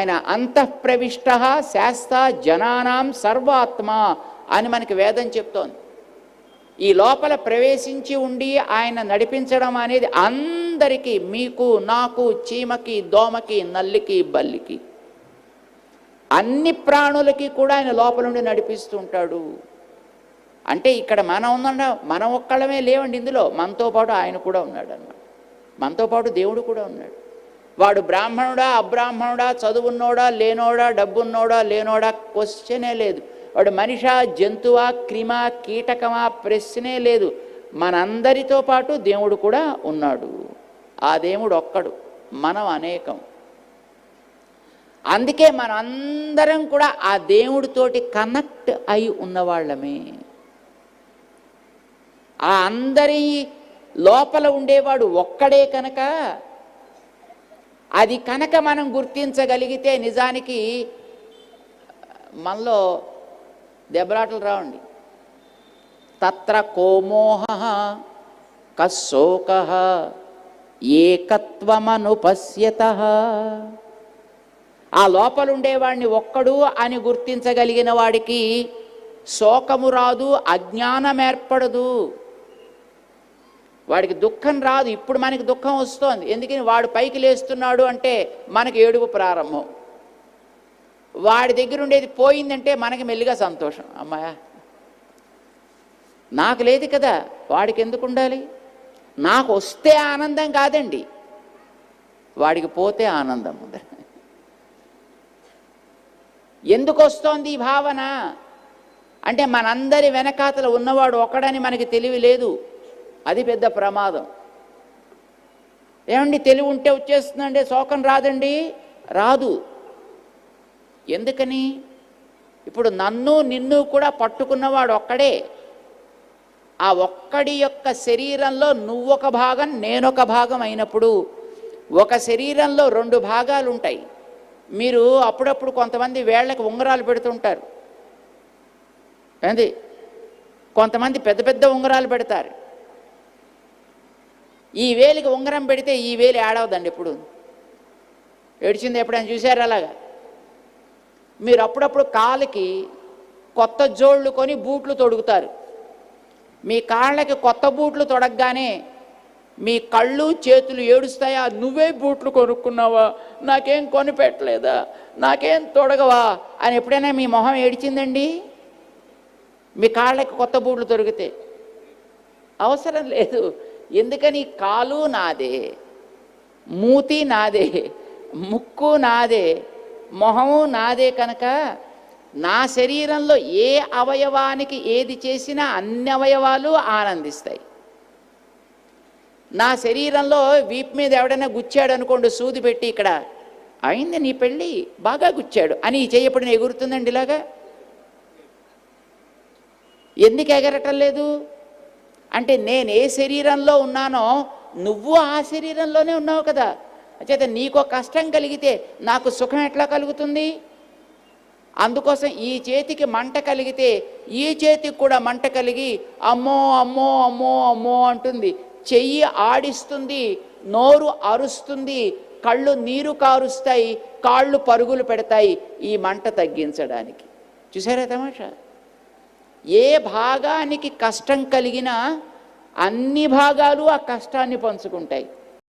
ఆయన అంతఃప్రవిష్ట శాస్త జనానాం సర్వాత్మ అని మనకి వేదం చెప్తోంది. ఈ లోపల ప్రవేశించి ఉండి ఆయన నడిపించడం అనేది అందరికీ మీకు నాకు చీమకి దోమకి నల్లికి బల్లికి అన్ని ప్రాణులకి కూడా ఆయన లోపల నుండి అంటే ఇక్కడ మనం ఉందన్న మనం ఒక్కళ్ళమే లేవండి ఇందులో. మనతో పాటు ఆయన కూడా ఉన్నాడు అన్నమాట మనతో పాటు దేవుడు కూడా ఉన్నాడు. వాడు బ్రాహ్మణుడా అబ్రాహ్మణుడా చదువున్నోడా లేనోడా డబ్బున్నోడా లేనోడా క్వశ్చనే లేదు. వాడు మనిషా జంతువా క్రిమ కీటకమా ప్రశ్నే లేదు. మనందరితో పాటు దేవుడు కూడా ఉన్నాడు. ఆ దేవుడు ఒక్కడు మనం అనేకం. అందుకే మనందరం కూడా ఆ దేవుడితోటి కనెక్ట్ అయి ఉన్నవాళ్ళమే. ఆ అందరి లోపల ఉండేవాడు ఒక్కడే కనుక అది కనుక మనం గుర్తించగలిగితే నిజానికి మనలో దెబ్బలాటలు రావండి. తత్ర కోమోహ కశోక ఏకత్వమనుపశ్యత ఆ లోపలుండేవాడిని ఒక్కడు అని గుర్తించగలిగిన వాడికి శోకము రాదు అజ్ఞానం ఏర్పడదు వాడికి దుఃఖం రాదు ఇప్పుడు మనకి దుఃఖం వస్తోంది. ఎందుకని వాడు పైకి లేస్తున్నాడు అంటే మనకి ఏడుపు ప్రారంభం. వాడి దగ్గర ఉండేది పోయిందంటే మనకి మెల్లిగా సంతోషం. అమ్మాయా నాకు లేదు కదా వాడికి ఎందుకు ఉండాలి? నాకు వస్తే ఆనందం కాదండి. వాడికి పోతే ఆనందం ఉంది. ఎందుకు వస్తోంది ఈ భావన? అంటే మనందరి వెనకాతలు ఉన్నవాడు ఒకడని మనకి తెలివి లేదు. అది పెద్ద ప్రమాదం. ఏమండి తెలివి ఉంటే వచ్చేస్తుందండి శోకం రాదండి? రాదు. ఎందుకని? ఇప్పుడు నన్ను నిన్ను కూడా పట్టుకున్నవాడు ఒక్కడే. ఆ ఒక్కడి యొక్క శరీరంలో నువ్వొక భాగం నేనొక భాగం అయినప్పుడు ఒక శరీరంలో రెండు భాగాలు ఉంటాయి మీరు అప్పుడప్పుడు కొంతమంది వేళ్ళకి ఉంగరాలు పెడుతుంటారు. ఏంది? కొంతమంది పెద్ద పెద్ద ఉంగరాలు పెడతారు. ఈ వేలికి ఉంగరం పెడితే ఈ వేలు ఏడవదండి ఎప్పుడు? ఏడిచింది ఎప్పుడైనా చూసారు అలాగా? మీరు అప్పుడప్పుడు కాలికి కొత్త జోళ్ళు కొని బూట్లు తొడుగుతారు. మీ కాళ్ళకి కొత్త బూట్లు తొడగగానే మీ కళ్ళు చేతులు ఏడుస్తాయా? నువ్వే బూట్లు కొనుక్కున్నావా? నాకేం కొనిపెట్టలేదా నాకేం తొడగవా? అని ఎప్పుడైనా మీ మొహం ఏడిచిందండి? మీ కాళ్ళకి కొత్త బూట్లు దొరికితే అవసరం లేదు. ఎందుకని కాలు నాదే మూతి నాదే ముక్కు నాదే మొహము నాదే కనుక నా శరీరంలో ఏ అవయవానికి ఏది చేసినా అన్ని అవయవాలు ఆనందిస్తాయి. నా శరీరంలో వీపు మీద ఎవడైనా గుచ్చాడు అనుకోండి సూది పెట్టి ఇక్కడ అయింది నీ పెళ్ళి బాగా గుచ్చాడు అని ఈ చెయ్యప్పుడు ఎగురుతుందండి ఇలాగా? ఎందుకు ఎగరటం లేదు? అంటే నేను ఏ శరీరంలో ఉన్నానో నువ్వు ఆ శరీరంలోనే ఉన్నావు కదా. చేత నీకో కష్టం కలిగితే నాకు సుఖం ఎట్లా కలుగుతుంది? అందుకోసం ఈ చేతికి మంట కలిగితే ఈ చేతికి కూడా మంట కలిగి అమ్మో అమ్మో అమ్మో అమ్మో అంటుంది. చెయ్యి ఆడిస్తుంది నోరు అరుస్తుంది కళ్ళు నీరు కారుస్తాయి కాళ్ళు పరుగులు పెడతాయి ఈ మంట తగ్గించడానికి. చూసారా తమాషా? ఏ భాగానికి కష్టం కలిగినా అన్ని భాగాలు ఆ కష్టాన్ని పంచుకుంటాయి.